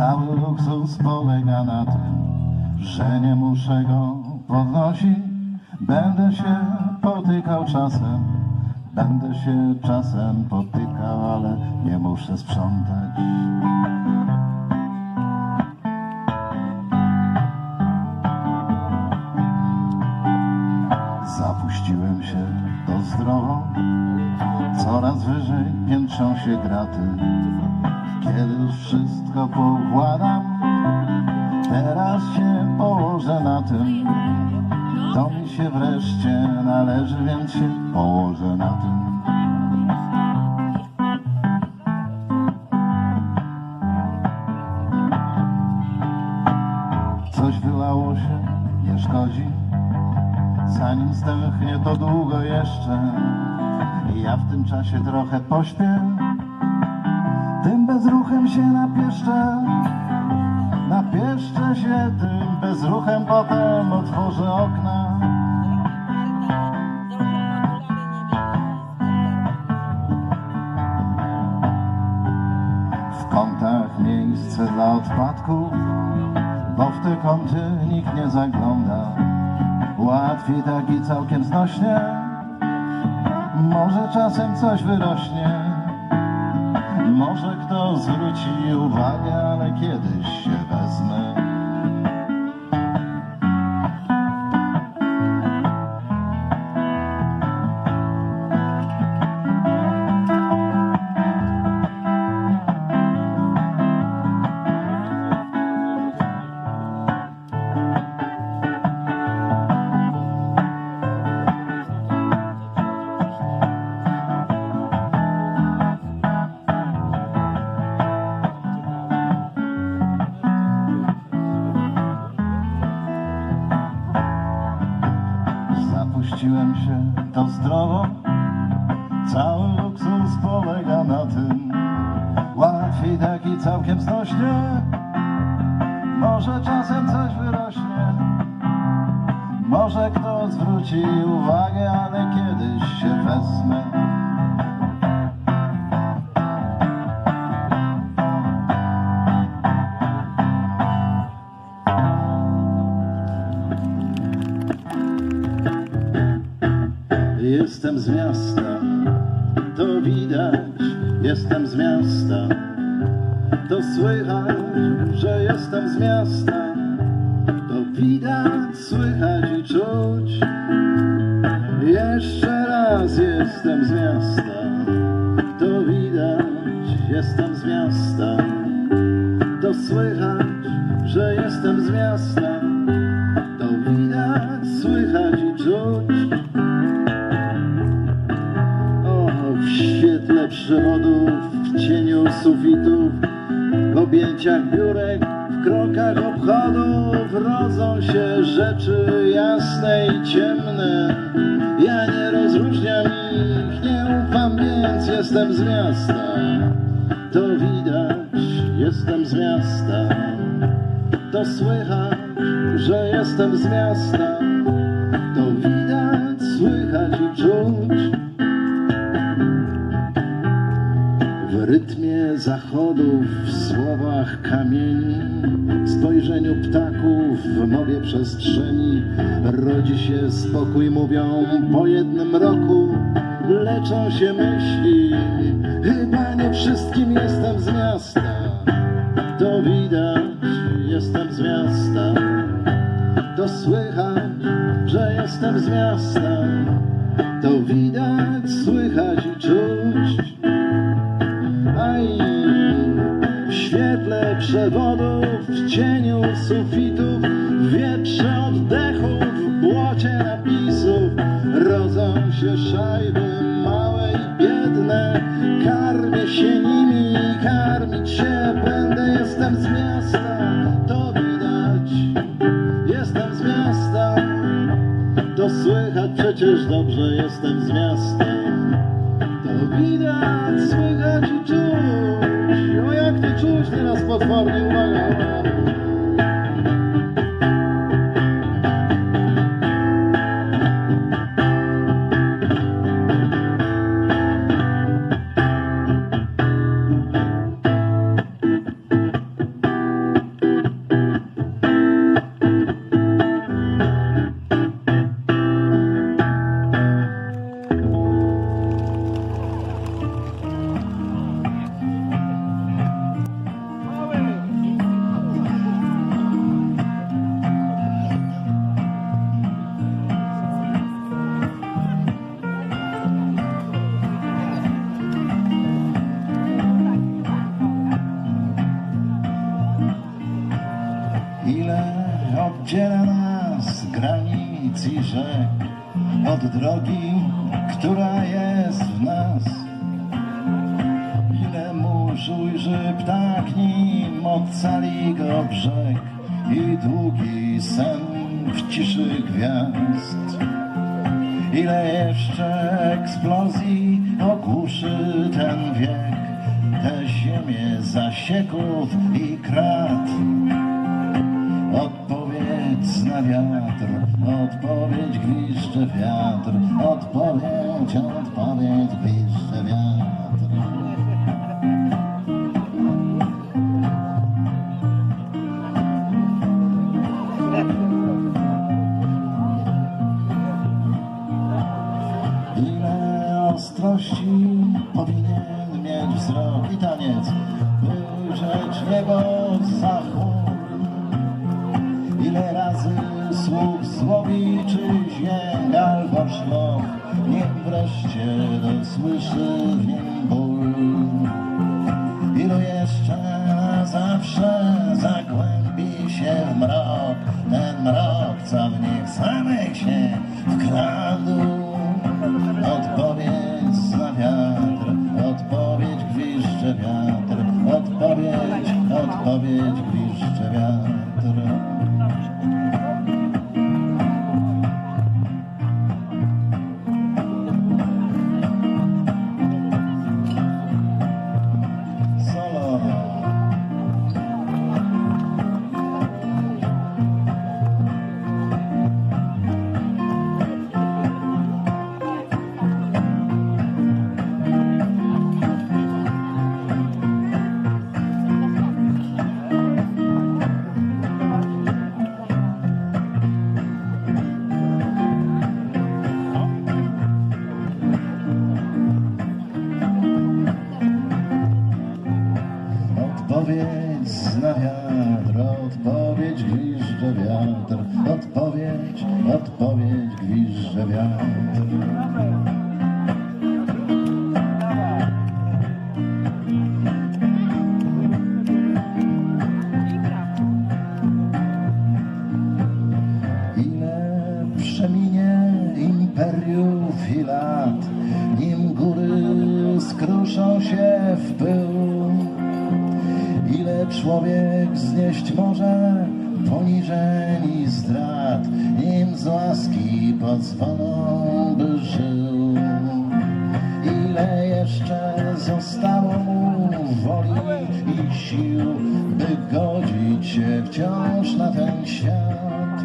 Cały luksus polega na tym, że nie muszę go podnosić. Będę się potykał czasem, będę się czasem potykał, ale nie muszę sprzątać. Zapuściłem się do zdrowo, coraz wyżej piętrzą się graty. Kiedy już wszystko poukładam, teraz się położę na tym. To mi się wreszcie należy, więc się położę na tym. Coś wylało się, nie szkodzi. Zanim stęchnie to długo jeszcze Ja w tym czasie trochę pośpię Tym bezruchem się napieszczę Napieszczę się tym bezruchem Potem otworzę okna. W kątach miejsce dla odpadków Bo w te kąty nikt nie zagląda. Łatwiej tak i całkiem znośnie Może czasem coś wyrośnie Może kto zwróci uwagę, ale kiedyś się zwróci uwagę, ale kiedyś się wezmę Jestem z miasta, to widać, jestem z miasta. To słychać, że jestem z miasta. Jeszcze raz jestem z miasta. To widać, jestem z miasta. To słychać, że jestem z miasta. To widać, słychać i czuć. O, w świetle przewodów, w cieniu sufitów, w objęciach biurek, w krokach obchodów rodzą się rzeczy jestem z miasta. To widać, jestem z miasta. To słychać, że jestem z miasta. To widać, słychać i czuć. W rytmie zachodów, w słowach kamieni, w spojrzeniu ptaków, w mowie przestrzeni rodzi się spokój, mówią po jednym roku leczą się myśli. Chyba nie wszystkim jestem z miasta, to widać, jestem z miasta. To słychać, że jestem z miasta, to widać, słychać i czuć. Aj, w świetle przewodów, w cieniu sufitów, w wietrze oddechów, w błocie napisów się szajby małe i biedne. Karmię się nimi, karmić się będę, jestem z miasta, to widać, jestem z miasta. To słychać przecież dobrze, jestem z miasta. To widać, słychać i czuć. O jak to czuć teraz potwornie, uwaga, uwaga. Ulic i rzek, od drogi, która jest w nas. Ile mórz ujrzy ptak, nim ocali go brzeg i długi sen w ciszy gwiazd. Ile jeszcze eksplozji ogłuszy ten wiek, tę ziemię zasieków i krat. Odpowiedź na wiatr, odpowiedź gwizdże wiatr, odpowiedź, odpowiedź gwizdże wiatr. Ile ostrości powinien mieć wzrok i taniec, by ujrzeć niebo za chmur. Ile razy słuch złowi czy dźwięk albo szloch, nim wreszcie dosłyszy w nim ból. Ilu jeszcze na zawsze zagłębi się w mrok, ten mrok, co w nich samych się wkradł. Odpowiedź zna wiatr, odpowiedź gwizdże wiatr, odpowiedź, odpowiedź gwizdże wiatr. Znieść może poniżeń i zdrad, im z łaski pozwolą, by żył. Ile jeszcze zostało mu woli i sił, by godzić się wciąż na ten świat.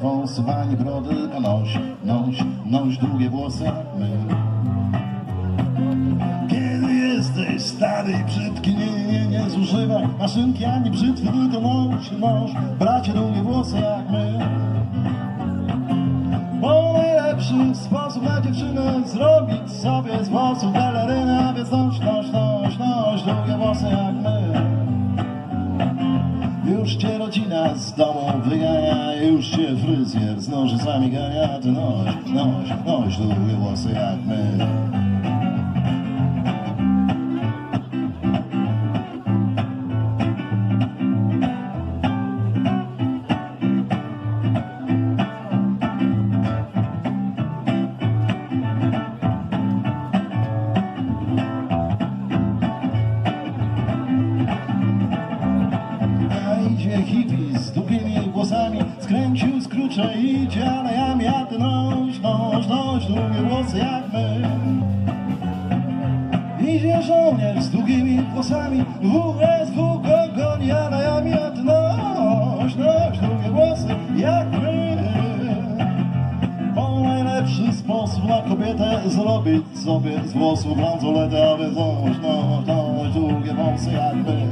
Wąsów ani brody, tylko noś, noś, noś długie włosy my. Kiedy jesteś stary i brzydki, nie, nie, nie, nie zużywaj maszynki ani brzytwy, tylko noś, noś, bracie długie włosy jak my. Bo najlepszy sposób na dziewczynę zrobić sobie z włosów fryzjer z nożycami gania, ty noś, noś, noś długie włosy jak my. Noś, długie włosy jak my. Idzie żołnierz z długimi włosami, WSW go goni alejami, a ty noś, noś, długie włosy jak my. Bo najlepszy sposób na kobietę zrobić sobie z włosów bransoletę, aby noś, noś, noś, długie włosy jak my.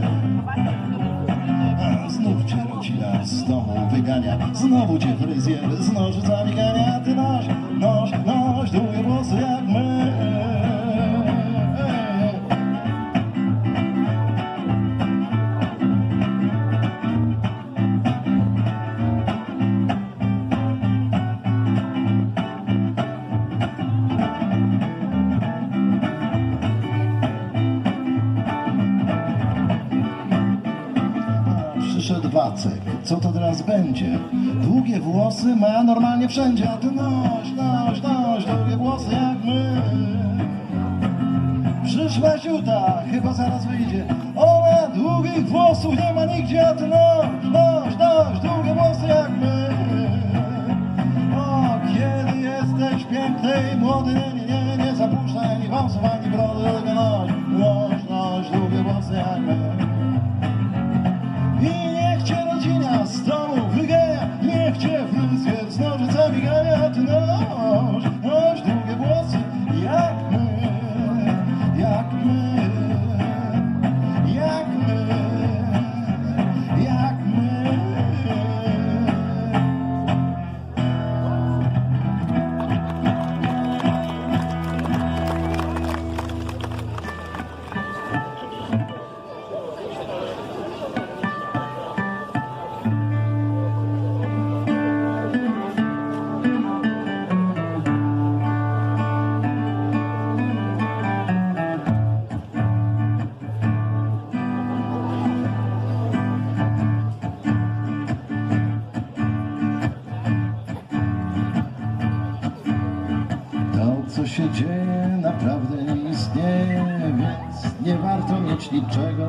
A znów cię rodzina z domu wygania Znowu cię fryzjer z nożycami gania Ty noś, noś, noś, długie włosy jak my. Przyszedł Wacek, co to teraz będzie? Długie włosy ma normalnie wszędzie A ty noś, noś, noś, długie włosy jak my. Przyszła ziuta, chyba zaraz wyjdzie. Ona długich włosów nie ma nigdzie A ty noś, noś, noś, długie włosy jak my. O, kiedy jesteś piękny i młody Nie, nie, nie, nie zapuszczaj ani wąsów, ani więc nie warto mieć niczego,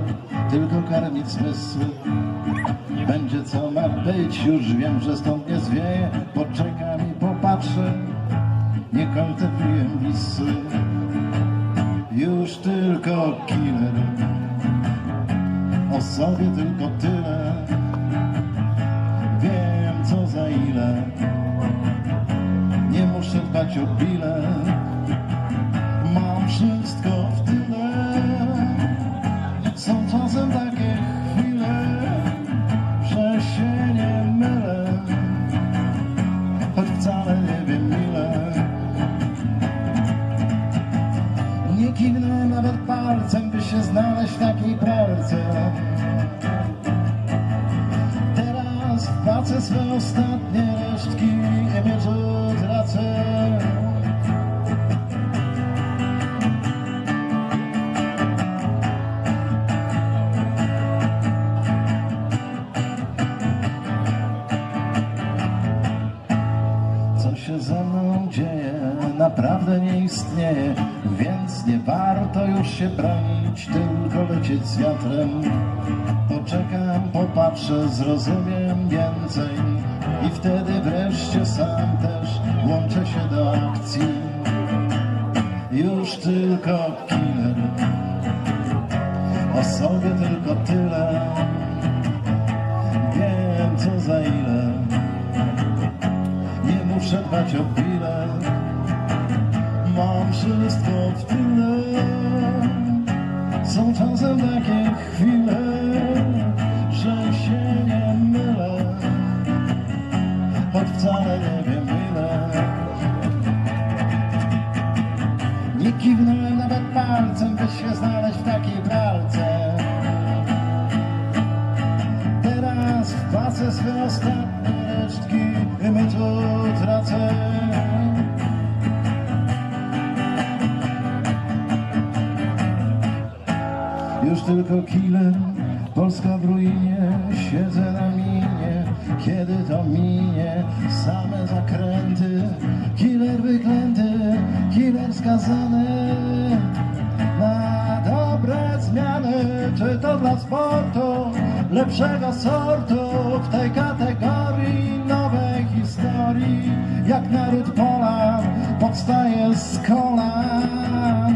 tylko karmić zmysły. Będzie co ma być, już wiem, że stąd nie zwieje, poczekam i popatrzę, nie kontempliuję Wisły. Już tylko killer, o sobie tylko tyle, wiem co za ile. Nie muszę dbać o bilet swe ostatnie resztki i mieczu tracę. Co się ze mną dzieje, naprawdę nie istnieje, nie warto już się bronić, tylko lecieć z wiatrem. Poczekam, popatrzę, zrozumiem więcej i wtedy wreszcie sam też włączę się do akcji. Już tylko killer, o sobie tylko tyle, wiem co za ile. Nie muszę dbać o bilet Mam wszystko w tyle Są czasem takie chwile Że się nie mylę. Choć wcale nie wiem ile. Nie kiwnąłem nawet palcem By się znaleźć w takiej pralce to dla sportu lepszego sortu w tej kategorii nowej historii. jak naród Polan powstaje z kolan.